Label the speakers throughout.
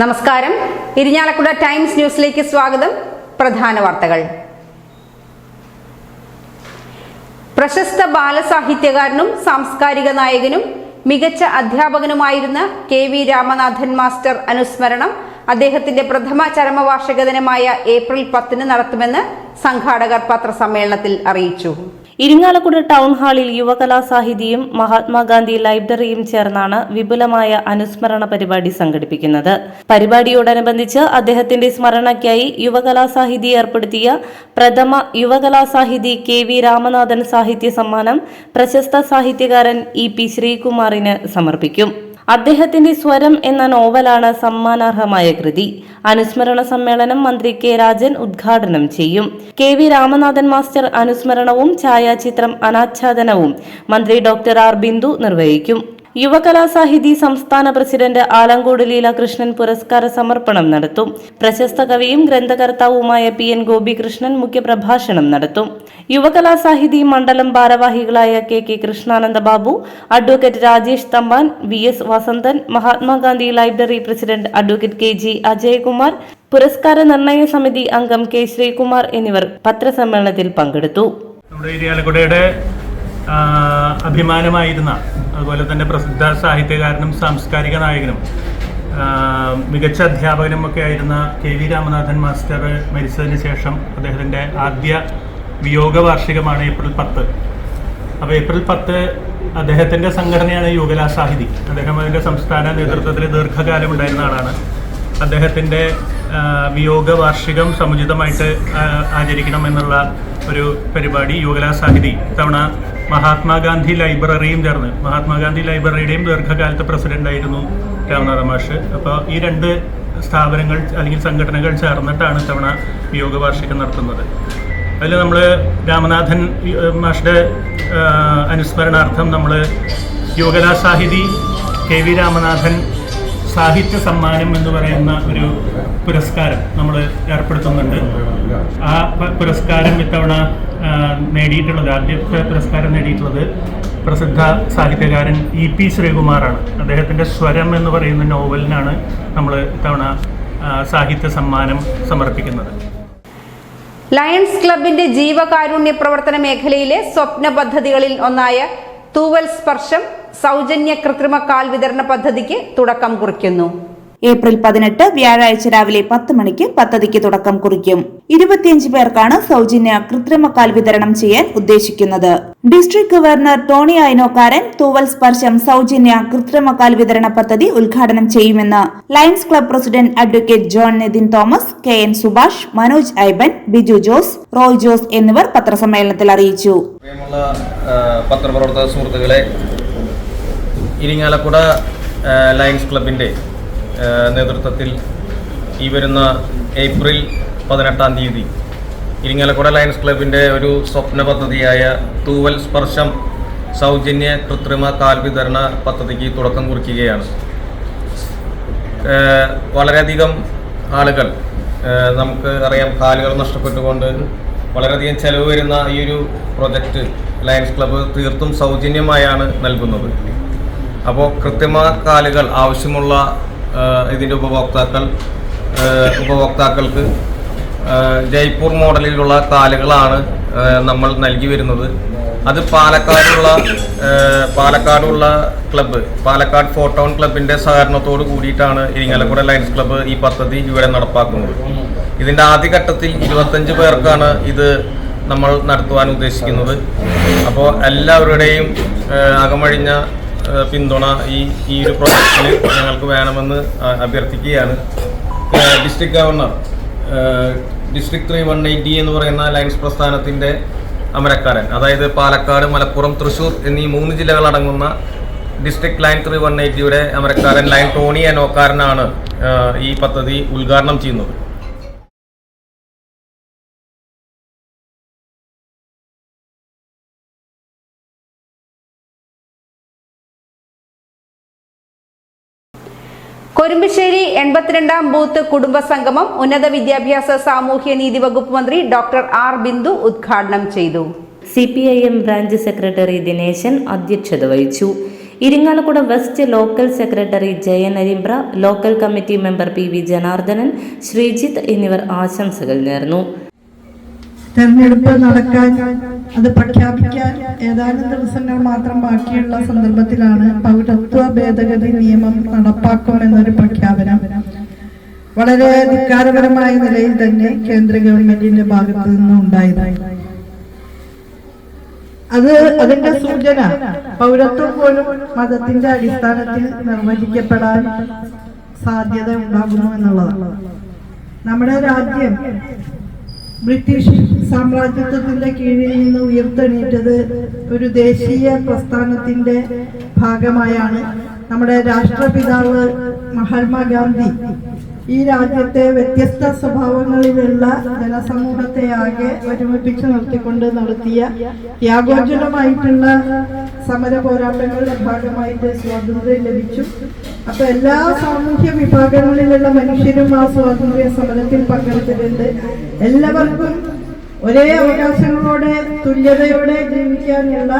Speaker 1: നമസ്കാരം. ഇരിഞ്ഞാലക്കുട ടൈംസ് ന്യൂസിലേക്ക് സ്വാഗതം. പ്രധാന വാർത്തകൾ. പ്രശസ്ത ബാലസാഹിത്യകാരനും സാംസ്കാരിക നായകനും മികച്ച അധ്യാപകനുമായിരുന്ന കെ വി രാമനാഥൻ മാസ്റ്റർ അനുസ്മരണം അദ്ദേഹത്തിന്റെ പ്രഥമ ചരമവാർഷിക ദിനമായ ഏപ്രിൽ പത്തിന് നടത്തുമെന്ന് സംഘാടകർ പത്രസമ്മേളനത്തിൽ അറിയിച്ചു.
Speaker 2: ഇരിങ്ങാലക്കുട ടൗൺ ഹാളിൽ യുവകലാസാഹിതിയും മഹാത്മാഗാന്ധി ലൈബ്രറിയും ചേർന്നാണ് വിപുലമായ അനുസ്മരണ പരിപാടി സംഘടിപ്പിക്കുന്നത്. പരിപാടിയോടനുബന്ധിച്ച് അദ്ദേഹത്തിന്റെ സ്മരണയ്ക്കായി യുവകലാസാഹിതി ഏർപ്പെടുത്തിയ പ്രഥമ യുവകലാസാഹിതി കെ വി രാമനാഥൻ സാഹിത്യ സമ്മാനം പ്രശസ്ത സാഹിത്യകാരൻ ഇ പി ശ്രീകുമാറിന് സമർപ്പിക്കും. അദ്ദേഹത്തിന്റെ സ്വരം എന്ന നോവലാണ് സമ്മാനാർഹമായ കൃതി. അനുസ്മരണ സമ്മേളനം മന്ത്രി കെ രാജൻ ഉദ്ഘാടനം ചെയ്യും. കെ വി രാമനാഥൻ മാസ്റ്റർ അനുസ്മരണവും ഛായാചിത്രം അനാച്ഛാദനവും മന്ത്രി ഡോക്ടർ ആർ ബിന്ദു നിർവഹിക്കും. യുവകലാസാഹിതി സംസ്ഥാന പ്രസിഡന്റ് ആലങ്കോട് ലീലാകൃഷ്ണൻ പുരസ്കാര സമർപ്പണം നടത്തും. പ്രശസ്ത കവിയും ഗ്രന്ഥകർത്താവുമായ പി എൻ ഗോപികൃഷ്ണൻ മുഖ്യപ്രഭാഷണം നടത്തും. യുവകലാസാഹിതി മണ്ഡലം ഭാരവാഹികളായ K K Krishnananda Babu advocate Rajesh Thampan V S Vasanthan Mahatma Gandhi library president advocate K G Ajayakumar പുരസ്കാര നിർണയ സമിതി അംഗം കെ ശ്രീകുമാർ എന്നിവർ പത്രസമ്മേളനത്തിൽ പങ്കെടുത്തു.
Speaker 3: നമ്മുടെ അഭിമാനമായിരുന്ന അതുപോലെ തന്നെ പ്രസിദ്ധ സാഹിത്യകാരനും സാംസ്കാരിക നായകനും മികച്ച അധ്യാപകനും ഒക്കെ ആയിരുന്ന കെ വി രാമനാഥൻ മാസ്റ്റർ മരിച്ചതിന് ശേഷം അദ്ദേഹത്തിന്റെ ആദ്യ വിയോഗ വാർഷികമാണ് ഏപ്രിൽ പത്ത്. അപ്പോൾ ഏപ്രിൽ പത്ത് അദ്ദേഹത്തിന്റെ സംഘടനയാണ് യുവകലാ സാഹിതി. അദ്ദേഹം അതിന്റെ സംസ്ഥാന നേതൃത്വത്തിൽ ദീർഘകാലം ഉണ്ടായിരുന്ന ആളാണ്. അദ്ദേഹത്തിന്റെ വിയോഗ വാർഷികം സമുചിതമായിട്ട് ആചരിക്കണം എന്നുള്ള ഒരു പരിപാടി യുവകലാ സാഹിതി ഇത്തവണ മഹാത്മാഗാന്ധി ലൈബ്രറിയും ചേർന്ന് മഹാത്മാഗാന്ധി ലൈബ്രറിയുടെയും ദീർഘകാലത്തെ പ്രസിഡന്റായിരുന്നു രാമനാഥ മാഷ്. അപ്പോൾ ഈ രണ്ട് സ്ഥാപനങ്ങൾ അല്ലെങ്കിൽ സംഘടനകൾ ചേർന്നിട്ടാണ് ഇത്തവണ യോഗ വാർഷികം നടത്തുന്നത്. അതിൽ നമ്മൾ രാമനാഥൻ മാഷുടെ അനുസ്മരണാർത്ഥം നമ്മൾ യോഗലാ സാഹിതി കെ വി രാമനാഥൻ സാഹിത്യ സമ്മാനം എന്ന് പറയുന്ന ഒരു പുരസ്കാരം നമ്മൾ ഏർപ്പെടുത്തുന്നുണ്ട്. ആ പുരസ്കാരം ഇത്തവണ നേടിയിട്ടുള്ളത് ആദ്യത്തെ പുരസ്കാരം നേടിയിട്ടുള്ളത് പ്രസിദ്ധ സാഹിത്യകാരൻ ഇ പി ശ്രീകുമാറാണ്. അദ്ദേഹത്തിന്റെ സ്വരം എന്ന് പറയുന്ന നോവലിനാണ് നമ്മൾ ഇത്തവണ സാഹിത്യ സമ്മാനം സമർപ്പിക്കുന്നത്.
Speaker 1: ലയൺസ് ക്ലബിന്റെ ജീവകാരുണ്യ പ്രവർത്തന മേഖലയിലെ സ്വപ്ന പദ്ധതികളിൽ ഒന്നായ തൂവൽ സ്പർശം സൗജന്യ കൃത്രിമ കാൽ വിതരണ പദ്ധതിക്ക് തുടക്കം കുറിക്കുന്നു.
Speaker 4: ഏപ്രിൽ പതിനെട്ട് വ്യാഴാഴ്ച രാവിലെ പത്ത് മണിക്ക് പദ്ധതിക്ക് തുടക്കം കുറിക്കും. ഇരുപത്തിയഞ്ച് പേർക്കാണ് സൗജന്യ കൃത്രിമ കാൽ വിതരണം ചെയ്യാൻ ഉദ്ദേശിക്കുന്നത്. ഡിസ്ട്രിക്ട് ഗവർണർ ടോണി ഐനോക്കാരൻ തൂവൽ സ്പർശം സൗജന്യ കൃത്രിമ കാൽ വിതരണ പദ്ധതി ഉദ്ഘാടനം ചെയ്യുമെന്ന് lions club president advocate John Nithin Thomas K N Subhash Manoj Aiban Biju Jose Roy Jose എന്നിവർ പത്രസമ്മേളനത്തിൽ അറിയിച്ചു.
Speaker 5: പ്രിയമുള്ള പത്രപ്രവർത്തക സുഹൃത്തുക്കളെ ഇരിങ്ങാലക്കുട ലയൺസ് ക്ലബിന്റെ നേതൃത്വത്തിൽ ഈ വരുന്ന ഏപ്രിൽ പതിനെട്ടാം തീയതി ഇരിങ്ങാലക്കുട ലയൺസ് ക്ലബിന്റെ ഒരു സ്വപ്ന പദ്ധതിയായ തൂവൽ സ്പർശം സൗജന്യ കൃത്രിമ കാൽ വിതരണ പദ്ധതിക്ക് തുടക്കം കുറിക്കുകയാണ്. വളരെയധികം ആളുകൾ നമുക്ക് അറിയാം കാലുകൾ നഷ്ടപ്പെട്ടുകൊണ്ട് വളരെയധികം ചെലവ് വരുന്ന ഈ ഒരു പ്രൊജക്റ്റ് ലയൺസ് ക്ലബ്ബ് തീർത്തും സൗജന്യമായാണ് നൽകുന്നത്. അപ്പോൾ കൃത്യമായ കാലുകൾ ആവശ്യമുള്ള ഇതിന്റെ ഉപഭോക്താക്കൾ ഉപഭോക്താക്കൾക്ക് ജയ്പൂർ മോഡലിലുള്ള കാലുകളാണ് നമ്മൾ നൽകി വരുന്നത്. അത് പാലക്കാടുള്ള പാലക്കാടുള്ള ക്ലബ്ബ് പാലക്കാട് ഫോട്ടോൺ ക്ലബിന്റെ സഹകരണത്തോട് കൂടിയിട്ടാണ് ഇരിങ്ങാലക്കുട ലയൻസ് ക്ലബ്ബ് ഈ പദ്ധതി ഇവിടെ നടപ്പാക്കുന്നത്. ഇതിന്റെ ആദ്യഘട്ടത്തിൽ ഇരുപത്തഞ്ച് പേർക്കാണ് ഇത് നമ്മൾ നടത്തുവാൻ ഉദ്ദേശിക്കുന്നത്. അപ്പോൾ എല്ലാവരുടെയും അകമഴിഞ്ഞ പിന്തുണ ഈ ഈ ഒരു പ്രോജക്റ്റിൽ ഞങ്ങൾക്ക് വേണമെന്ന് അഭ്യർത്ഥിക്കുകയാണ്. District governor district three one eight എന്ന് പറയുന്ന ലൈൻസ് പ്രസ്ഥാനത്തിന്റെ അമരക്കാരൻ അതായത് പാലക്കാട് മലപ്പുറം തൃശ്ശൂർ എന്നീ മൂന്ന് ജില്ലകളടങ്ങുന്ന ഡിസ്ട്രിക്ട് ലൈൻ ത്രീ വൺ എയ്റ്റിയുടെ അമരക്കാരൻ ലൈൻ ടോണി അനോക്കാരനാണ് ഈ പദ്ധതി ഉദ്ഘാടനം ചെയ്യുന്നത്.
Speaker 1: എൺപത്തിരണ്ടാം ബൂത്ത് കുടുംബ സംഗമം ഉന്നത വിദ്യാഭ്യാസ സാമൂഹ്യ നീതി വകുപ്പ് മന്ത്രി ഡോക്ടർ ആർ ബിന്ദു ഉദ്ഘാടനം ചെയ്തു.
Speaker 2: C P I M branch secretary Dineshan അധ്യക്ഷത വഹിച്ചു. Irinjalakuda west local secretary Jayan Arimbra local committee member P V Janardhanan Sreejith എന്നിവർ ആശംസകൾ നേർന്നു.
Speaker 6: തെരഞ്ഞെടുപ്പ് നടക്കാൻ അത് പ്രഖ്യാപിക്കാൻ ഏതാനും ദിവസങ്ങൾ മാത്രം ബാക്കിയുള്ള സന്ദർഭത്തിലാണ് പൗരത്വ ഭേദഗതി നിയമം നടപ്പാക്കുമെന്നൊരു പ്രഖ്യാപനം. വളരെ ധിക്കാരപരമായ നിലയിൽ തന്നെ കേന്ദ്ര ഗവൺമെന്റിന്റെ ഭാഗത്തു നിന്നും ഉണ്ടായതായി അത് അതിന്റെ സൂചന പൗരത്വം പോലും മതത്തിന്റെ അടിസ്ഥാനത്തിൽ നിർവചിക്കപ്പെടാൻ സാധ്യത ഉണ്ടാകുന്നു എന്നുള്ളതാണ്. നമ്മുടെ രാജ്യം ബ്രിട്ടീഷ് സാമ്രാജ്യത്വത്തിന്റെ കീഴിൽ നിന്ന് ഉയർത്തെണീറ്റത് ഒരു ദേശീയ പ്രസ്ഥാനത്തിന്റെ ഭാഗമായാണ് നമ്മുടെ രാഷ്ട്രപിതാവ് മഹാത്മാഗാന്ധി ഈ രാജ്യത്തെ വ്യത്യസ്ത സ്വഭാവങ്ങളിലുള്ള ജനസമൂഹത്തെ ആകെ ഒരുമിപ്പിച്ച് നിർത്തിക്കൊണ്ട് നടത്തിയ ത്യാഗോജ്വലമായിട്ടുള്ള സമര പോരാട്ടങ്ങളുടെ ഭാഗമായിട്ട് സ്വാതന്ത്ര്യം ലഭിച്ചു. അപ്പൊ എല്ലാ സാമൂഹ്യ വിഭാഗങ്ങളിലുള്ള മനുഷ്യരും ആ സ്വാതന്ത്ര്യ സമരത്തിൽ പങ്കെടുത്തിട്ടുണ്ട്. എല്ലാവർക്കും ഒരേ അവകാശങ്ങളോടെ തുല്യതയോടെ ജീവിക്കാനുള്ള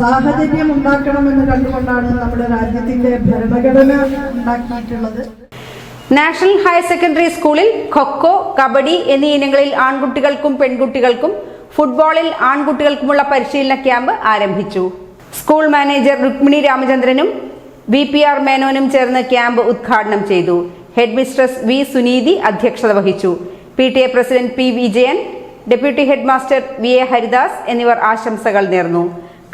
Speaker 6: സാഹചര്യം ഉണ്ടാക്കണമെന്ന് കണ്ടുകൊണ്ടാണ് നമ്മുടെ രാജ്യത്തിന്റെ ഭരണഘടന ഉണ്ടാക്കിയിട്ടുള്ളത്.
Speaker 1: നാഷണൽ ഹയർ സെക്കൻഡറി സ്കൂളിൽ ഖൊക്കോ കബഡി എന്നീ ഇനങ്ങളിൽ ആൺകുട്ടികൾക്കും പെൺകുട്ടികൾക്കും ഫുട്ബോളിൽ ആൺകുട്ടികൾക്കുമുള്ള പരിശീലന ക്യാമ്പ് ആരംഭിച്ചു. സ്കൂൾ മാനേജർ രുക്മിണി രാമചന്ദ്രനും വി പി ആർ മേനോനും ചേർന്ന് ക്യാമ്പ് ഉദ്ഘാടനം ചെയ്തു. ഹെഡ് മിസ്ട്രസ് വി സുനീതി അധ്യക്ഷത വഹിച്ചു. P T A president P Vijayan deputy head master V A Haridas എന്നിവർ ആശംസകൾ നേർന്നു.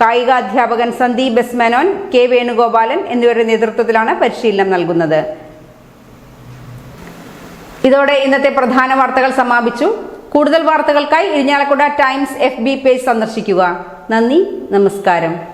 Speaker 1: കായികാധ്യാപകൻ സന്ദീപ് എസ് മേനോൻ കെ വേണുഗോപാലൻ എന്നിവരുടെ നേതൃത്വത്തിലാണ് പരിശീലനം നൽകുന്നത്. ഇതോടെ ഇന്നത്തെ പ്രധാന വാർത്തകൾ സമാപിച്ചു. കൂടുതൽ വാർത്തകൾക്കായി Irinjalakuda times F B page സന്ദർശിക്കുക. നന്ദി നമസ്കാരം.